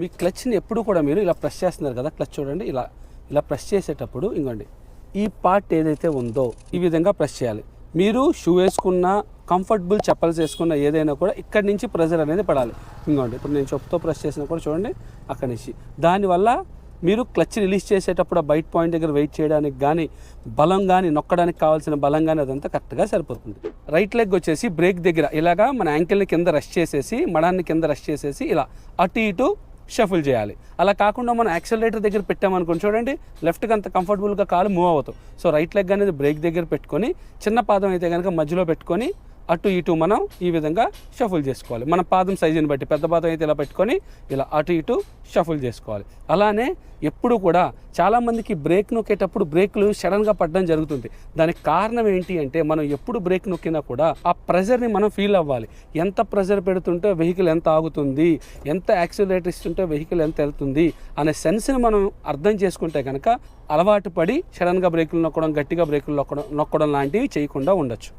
మీ క్లచ్ని ఎప్పుడు కూడా మీరు ఇలా ప్రెస్ చేస్తున్నారు కదా క్లచ్ చూడండి ఇలా ఇలా ప్రెస్ చేసేటప్పుడు ఇంకోండి. ఈ పార్ట్ ఏదైతే ఉందో ఈ విధంగా ప్రెస్ చేయాలి. మీరు షూ వేసుకున్న కంఫర్టబుల్ చెప్పల్స్ వేసుకున్న ఏదైనా కూడా ఇక్కడి నుంచి ప్రెజర్ అనేది పడాలి. ఇంకోండి ఇప్పుడు నేను చెప్పుతో ప్రెస్ చేసినా కూడా చూడండి అక్కడి నుంచి. దానివల్ల మీరు క్లచ్ రిలీజ్ చేసేటప్పుడు బైట్ బయట పాయింట్ దగ్గర వెయిట్ చేయడానికి కానీ బలం కానీ నొక్కడానికి కావాల్సిన బలం కానీ అదంతా కరెక్ట్గా సరిపోతుంది. రైట్ లెగ్ వచ్చేసి బ్రేక్ దగ్గర ఇలాగా మన యాంకిల్ని కింద రష్ చేసేసి మడాన్ని కింద రష్ చేసేసి ఇలా అటు ఇటు షఫుల్ చేయాలి. అలా కాకుండా మనం యాక్సిలరేటర్ దగ్గర పెట్టామనుకోండి చూడండి లెఫ్ట్కి అంత కంఫర్టబుల్గా కాలు మూవ్ అవుతాం సో రైట్ లెగ్ అనేది బ్రేక్ దగ్గర పెట్టుకొని చిన్న పాదం అయితే కనుక మధ్యలో పెట్టుకొని అటు ఇటు మనం ఈ విధంగా షఫుల్ చేసుకోవాలి. మన పాదం సైజుని బట్టి పెద్ద పాదం అయితే ఇలా పెట్టుకొని ఇలా అటు ఇటు షఫుల్ చేసుకోవాలి. అలానే ఎప్పుడు కూడా చాలామందికి బ్రేక్ నొక్కేటప్పుడు బ్రేక్లు సడన్గా పడడం జరుగుతుంది. దానికి కారణం ఏంటి అంటే మనం ఎప్పుడు బ్రేక్ నొక్కినా కూడా ఆ ప్రెజర్ని మనం ఫీల్ అవ్వాలి. ఎంత ప్రెజర్ పెడుతుంటే వెహికల్ ఎంత ఆగుతుంది ఎంత యాక్సిలరేటర్ ఇస్తుంటే వెహికల్ ఎంత వెళ్తుంది అనే సెన్స్ని మనం అర్థం చేసుకుంటే కనుక అలవాటు పడి సడన్గా బ్రేకులు నొక్కడం గట్టిగా బ్రేకులు నొక్కడం నొక్కడం లాంటివి చేయకుండా ఉండొచ్చు.